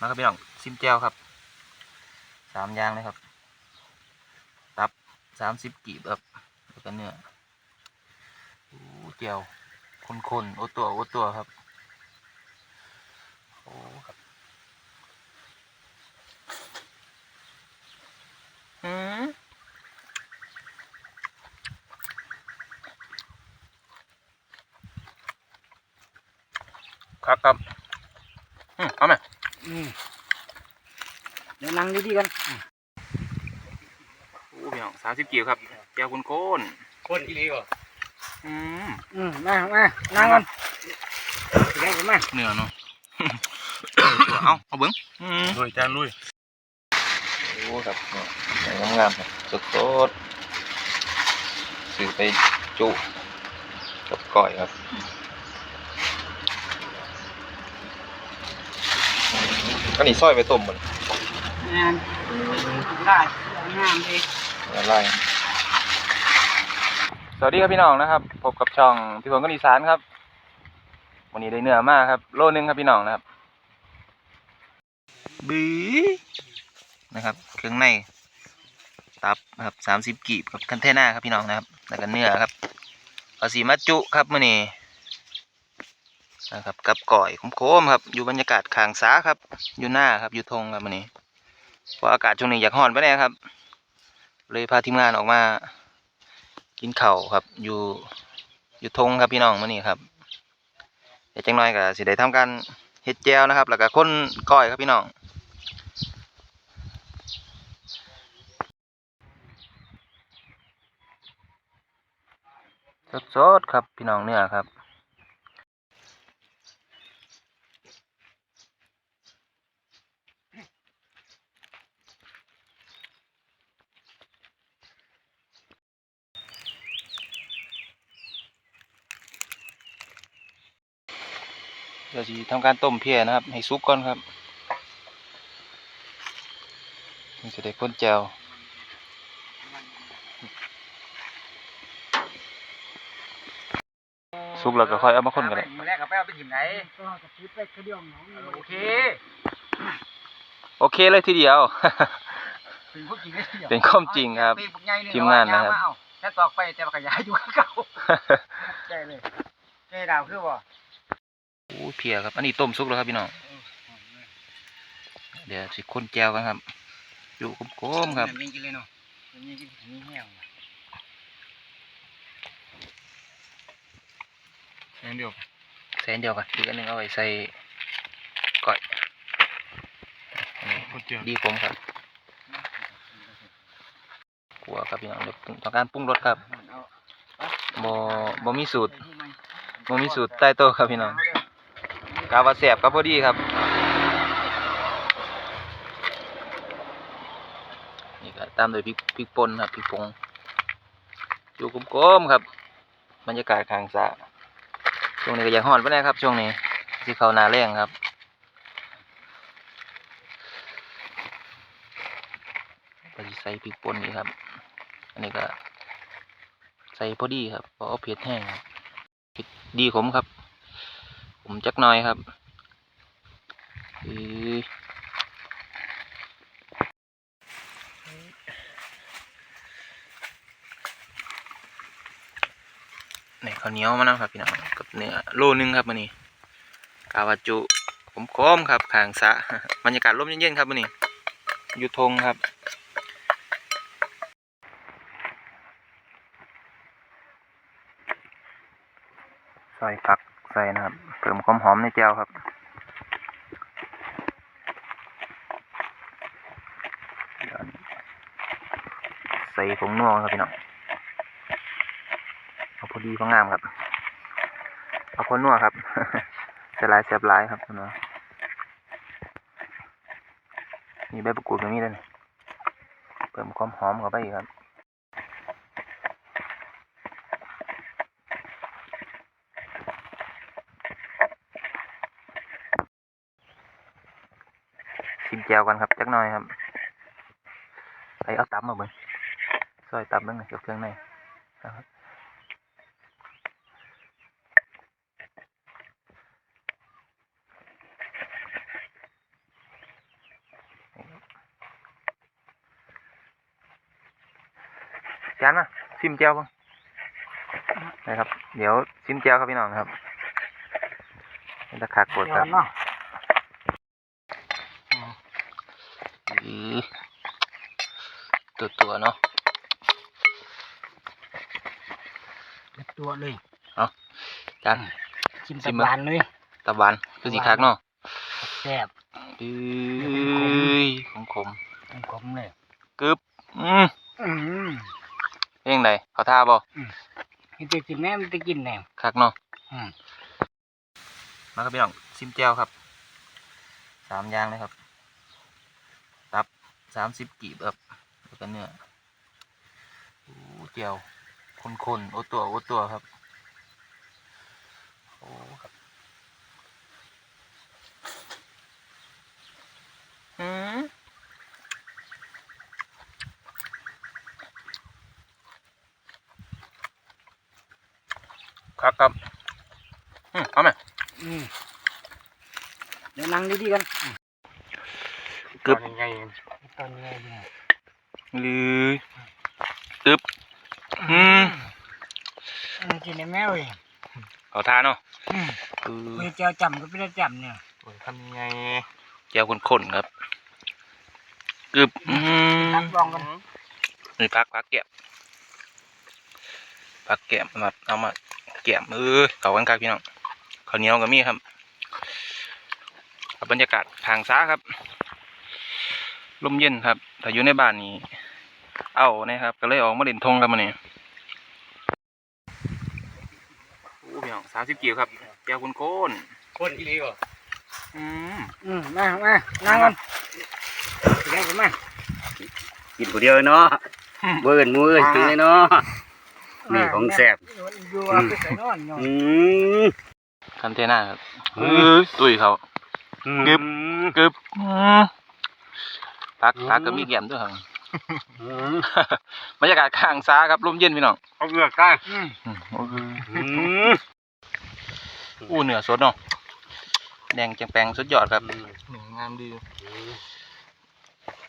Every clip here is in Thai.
มาครับพี่น้องซิมแก้วครับสามอย่างเลยครับ ตับสามสิบกีบครับแล้วก็เนื้อโอ้เจียวคนๆโอตัวโอตัวครับโอ้ครับอืมครับครับอืมเอาไหมอืมเดี๋ยว นั่งดีๆกันโอ้พี่น้องสามสิบกีบครับเจียวคนโคนคนอีหลีบ่ๆอืมอืมมามานั่งกันเดี๋ยวผมมาเนื้อเนาะเอาเอาเบิ้งอืมลุยจานลุยโอ้ครับเนี่ยงามๆครับสดสดๆซื้อไปจุกับก้อยครับอันนี้ซอยไปต้มมัน งานได้งามดีอะไรสวัสดีครับพี่น้องนะครับพบกับช่องพี่พงศ์กนิสานครับ วันนี้ได้เนื้อมากครับ โลนึงครับพี่น้องนะครับบีนะครับ เครื่องในตับนะครับสามสิบกีบกับคันเทน่าครับพี่น้องนะครับ แล้วก็เนื้อครับเอาสีมาจุครับมื่อนี้นะครับ กับก่อยโค้มๆครับ อยู่บรรยากาศขางซ้าครับ อยู่หน้าครับ อยู่ทงครับมื่อนี้ เพราะอากาศช่วงนี้อยากห่อนไปแน่ครับ เลยพาทีมงานออกมา กินเข้าครับ อยู่อยู่ทงครับพี่น้องมื่อนี้ครับเดี๋ยวจังน้อยก็สิได้ทำการเฮ็ดแจวนะครับ แล้วก็ค้นก้อยครับพี่น้องสดๆครับพี่น้องเนื้อครับ เดี๋ยวจะทำการต้มเพียนะครับ ให้ซุกก่อนครับมันจะได้ข้นแจวซุกแล้วก็ค่อยเอามาข้นกันเลยมือแรกกับไปเอาไปถิ่มไหนก็จะคิดไปกระเดียวหนองโอเค โอเคเลยทีเดียว เป็นผู้จริงได้เดียวเป็นความจริงครับ ทีมงานนะครับแค่ตอกไปแต่ว่าขยายอยู่กับเก่าใช่เลยใช่ดาวคือบ่ โอ้ยเพียครับ อันนี้ต้มซุกแล้วครับพี่น้อง เดี๋ยวสิข้นแจวกันครับ อยู่กลมๆครับมีกินเลยเนาะมีกินมีแห้งแค่เดียวแสนเดียวกันอีกอันหนึงเอาไว้ใส่ก้อยอันนี้คนเจียวดีคมครับขัวครับพี่น้องเดี๋ยวต้องการปรุงรสครับบ่บ่มีสูตรบ่มีสูตรใต้โต๊ะครับพี่น้อง กาวาแสบครับพอดีครับ นี่ก็ตามด้วยพริกพริกป่นครับพริกผงอยู่กลมๆครับ บรรยากาศข้างสระช่วงนี้ก็อยากฮ้อนไปแน่ครับ ช่วงนี้ที่เขานาแรงครับก็สิใส่พริกป่นนี่ครับ อันนี้ก็ใส่พอดีครับเพราะเอาเผ็ดแห้งครับดีขมครับ ผมจักหน่อยครับนี่ข้าวเหนียวมานะครับพี่น้องกับเนื้อโลนึงครับมันนี้กาวาจุผมคมครับขางสะบรรยากาศร่มเย็นๆครับมันนี้อยู่ทงครับใส่ผักใส่นะครับ ติมความหอมในแจ่วครับเสียวนี้ใส่ผงนัวครับพี่น้องเอาพอดีพองามครับเอาคนนัวครับเสียลายเสียบลายครับคุณนัวมีใบประกรูดตรงนี้ด้วยนี่เติมความหอมเข้าไปอีกครับ เจียวกันครับจักหน่อยครับไปเอาตำมาเบิ่งซอยตำเบิ่งเกี่ยวเครื่องในนะครับจานมาซิมเจียวบ้างนะครับ เดี๋ยวซิมเจียวครับพี่น้องครับนี่ตะขากดครับ ตัวตัวๆเนาะตัวเลยจานชิมชิตะมมั้ยบานเลยตะวันคือสีคักเนาะแซ่บอือขมขมขมเลยๆกึบอืมอืมเองไดเขาท่าบ่มันจะกินแน่มันจะกินแน่คักเนาะอืมมาครับพี่น้องซิมเจียวครับสามอย่างเลยครับตับ สามสิบกีบครับแล้วก็เนื้อโอ้เจียวคนๆโอตัวโอตัวครับโอ้ครับอืมครับครับอืมเอาไหมอืมเดี๋ยวนั่งดีๆกัน กึบยังไงตอนนี้เนี่ยหรือกึบอืมอืมกินในแมวเองเขาท่าเนาะอืมคือมีเจียวจำก็ไม่ได้จำเนี่ยโอ้ยทำยังไงแก้วข้นๆครับกึบอืมนั่งลองกันนี่พักพักแก้มพักแก้มมาเอามาแก้มเออเขากันครับพี่น้องข้าวเหนียวก็มีครับกับบรรยากาศทางซ้าครับ ลมเย็นครับ ถ้าอยู่ในบ้านนี้ เอานะครับ ก็เลยออกมาเล่นทงกันมาเนี่ยโอ้พี่น้องสามสิบกิโลครับแก้วข้นคนอีหลีก่ะๆอืมอืมมามานั่งกันเดี๋ยวผมมากินผู้เดียวเนาะเบิ่นมือถึงเลยเนาะนี่ของแซ่บอยู่ว่าไปใส่นอนเนาะอืมคันเทน่าครับอืเอมอตุ้ยเขากึบกึบ อืมพักพักก็มีแก้มด้วยครับอืมบรรยากาศข้างซ้าครับลมเย็นพี่น้องเอาเลือกกันอืมอืมโอ้โหอืมอู้เหนือสดเนาะแดงแจงแปงสุดยอดครับเหนืองามดี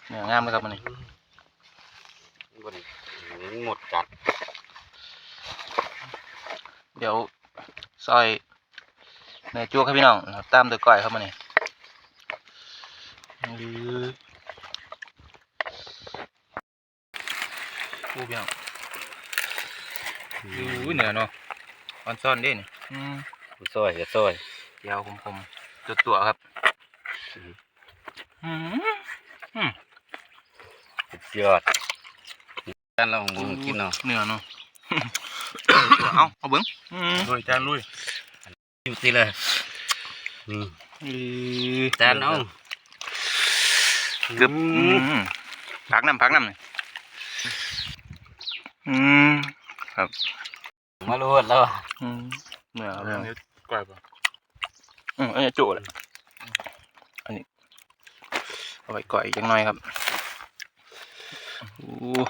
เหนืองามเลยครับมันนี่บ่ได้หมดจัด เดี๋ยวซอยเนื้อจั่วครับพี่น้องนะครับตามด้วยก้อยครับมันนี่ อู้พี่น้องอู้เหนือเนาะออนซ่อนเด้นี่อืมซอยก็ซอยเดี๋ยวผมผมตัวตัวๆครับอืมสุดยอดด้านเราของมึงกินเนาะเนื้อเนาะเอาเอาเบิ้งอืมลุยจานลุยอยู่สิเลยอืมจานเอากึบอืมพักน้ำพักน้ำหน่อย อืมครับมาลวดแล้วอืมเนื้อเอาเนื้อเนื้อก่อยป่ะอืมอันนี้จุเลยอันนี้เอาไว้ก่อยจังหน่อยครับอู้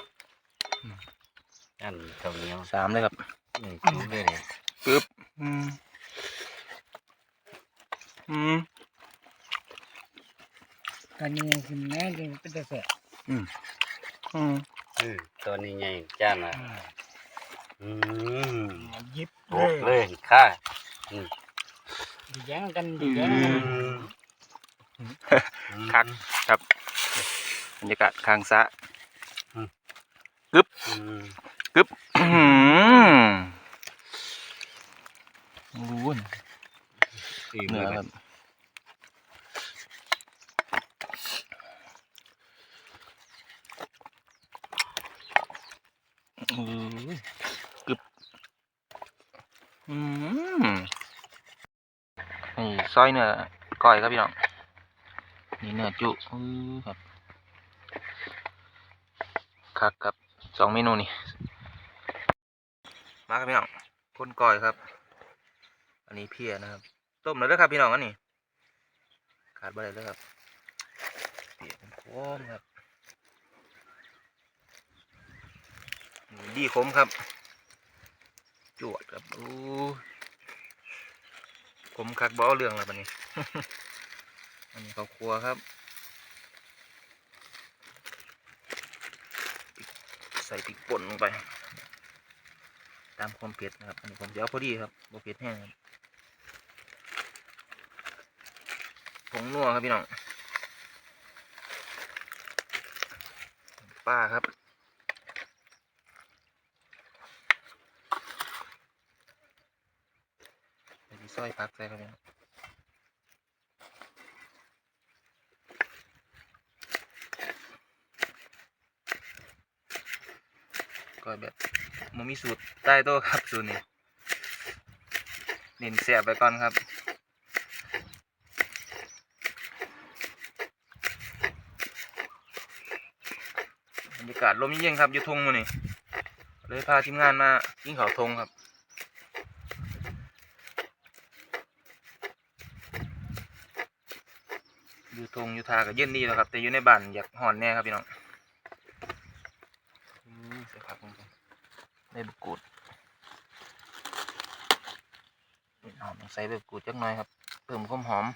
อันข้าวเหนียวสามเลยครับอืมกินเลยเนี่ยกึบอืมอืมตอนนี้ยังกินแม่กินเป็นแต่แซ่บอืมอืม ตอนนี้ไงจานละอืมยิบเลโอ้ยเลยค่าดีแย้งกันดีแย้งอืกันมคักครับบรรยากาศข้างสระอืมกึบอื้อหืออู้นอิ่มเนื้อแล้วครับอู้ยกึบ อืมนี่ซอยเนื้อก้อยครับพี่น้อง นี่เนื้อจุอือครับคักครับสองเมนูนี่ มาครับพี่น้องพ่นก้อยครับ อันนี้เพียนะครับ ต้มแล้วเด้อครับพี่น้องอันนี้ ขาดบ่ได้เลยครับเปียกโคมครับ ดีคมครับ จวดครับอู้คมคักบ่เอาเรื่องแล้วบัดนี้ อันนี้เขาครัวครับ ใส่พริกป่นลงไป ตามความเผ็ดนะครับ อันนี้ผมจะเอาพอดีครับบเผ็ดแห้งผงนัวครับพี่น้อง ป้าครับ ใส่ ซอยพักใส่ครับพี่น้องก็แบบมันมีสูตรใต้โต๊ะครับสูตรนี้เน้นเสียบไปก่อนครับบรรยากาศลมเย็นๆครับอยู่ทงมานี่เลยพาทีมงานมากินข้าทงครับ อยู่ ทงอยู่ทาก็เย็นดีแล้วครับ แต่อยู่ในบ้านอยากห่อนแน่ครับพี่น้องใส่ผักลงไปได้บกูดหอมใส่ใบมะกรูดจักหน่อยครับ เพิ่มความหอม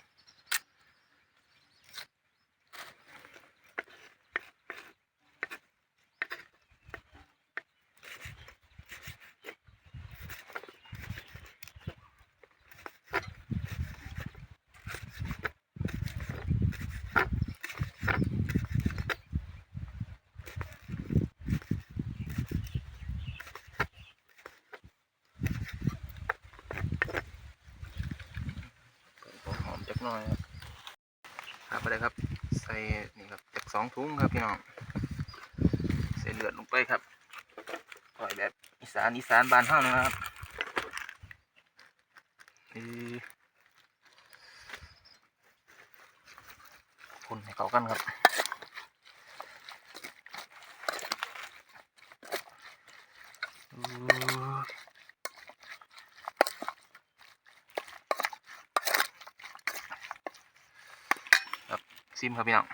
เพิ่มความหอมจักห น่อยครับไปเลยครับ ใส่นี่ครับจากสองถุงครับพี่น้องใส่เลือดลงไปครับปล่อยแบบอีสานอีสานบ้านเฮานะครับอือคนให้เขากันครับอือครับ ซิมครับพี่น้อง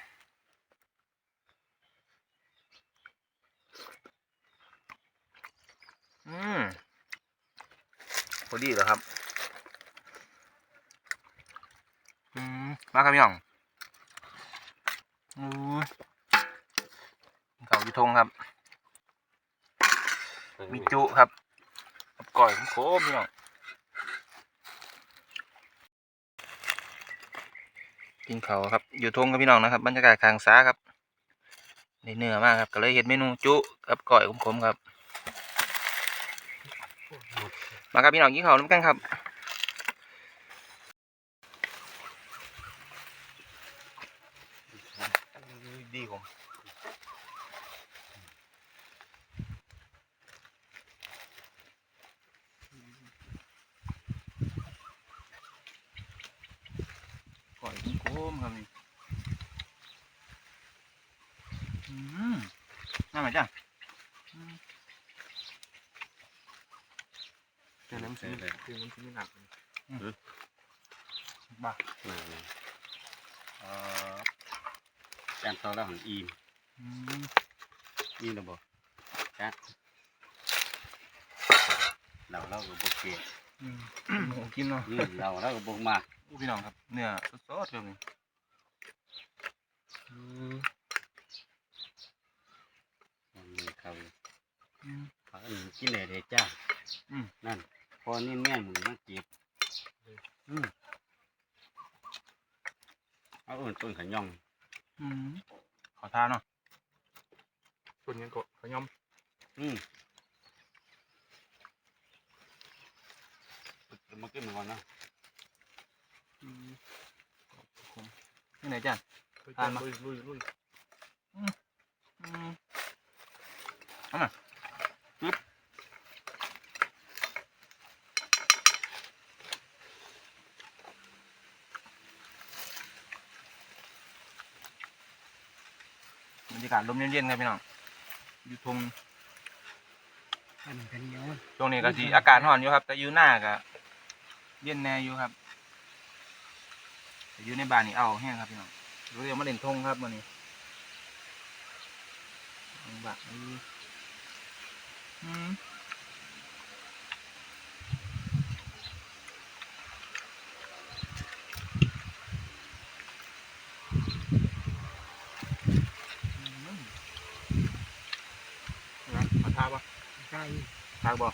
อืมพอดีเหรอครับอืมมาครับพี่น้องอือเขาอยู่ทงครับ มีจุครับกับก่อยโค้งๆพี่น้อง กินเขาวครับ อยู่ทงกับพี่น้องนะครับบรรยากาศคางซ้าครับในเนื้อมากครับก็เลยเห็นเมนูจุกับก่อยขมๆครับ มาครับพี่น้องกินเขาวน้ำกันครับดีผม ก่อยโค้งๆครับนี่อืมน่าไหมจ้ะอืม เดี๋ยวน้ำซีเลยคือน้ำซีหนักบ้าเอ่อจานเตาแล้วของอีมอืมอีมระบบจ้ะเราเราก็บบกเกตอืมกินเนาะเราเราก็บบกมาพี่น้องครับเนื้อสดๆเลยนี่อืมมันมีเขาอืมเขาอันนี้กินเลยเด้จ้าอืมนั่น พอนี่แม่หมูมันเก็บอืมเอาอื่นต้นขย่องอืมขอทานเนาะคนยังก็ขยอมอืมมากินมันก่อนนะนี่ไหนจ้ะทานมาลุยลุยลุยอืมเอามาปึ๊บบรรยากาศลมเย็นๆครับพี่น้องอยู่ทงให้มันเป็นเยอะช่วงนี้ก็สิอากาศร้อนอยู่ครับ แต่อยู่หน้าก็เย็นแน่อยู่ครับแต่อยู่ในบ้านนี่เอาแห้งครับพี่น้องเราเรียกมาเล่นทงครับวันนี้บักอืมอืม ทางบ่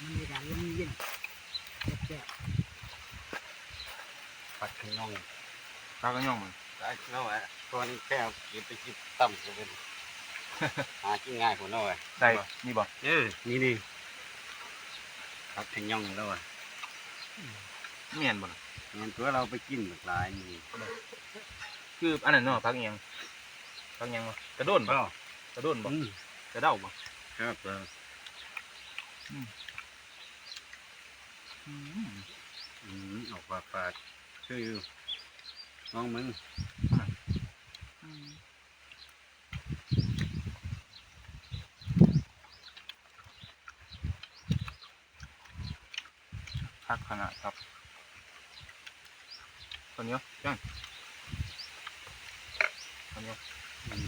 มันมีการเย็นเย็นแซ่บปัดขยองทางก็ย่องมันได้เนาะตัวนี้แค่กินไปกินต่ำก็เป็นหากินง่ายกว่าน้อยได้นี่บ่เออนี่นี่ปัดขยองแล้วอะเมียนบ่ล่ะงั้นตัวเราไปกินหลากหลายนี่คืออันนั้นเนาะพักอิหยัง พักอิหยังวะกระโดนบ่ก็กระโดนบ่อืมกระเด้าบ่ครับเอออืมอืมออกปากปากคืออยู่น้องมึงพักขนาดครับตัวนี้จังตัวนี้อืมมั น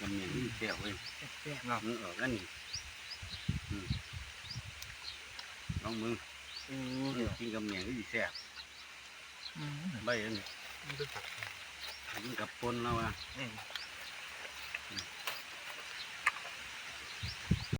ก็เหม็นเสียวเว้ยแซ่บเนาะมึงออกแล้วนี่อืมน้องมึงอู้กินกับเหม็นที่แซ่บใบอันนี้กินกับปนแล้วอะอืม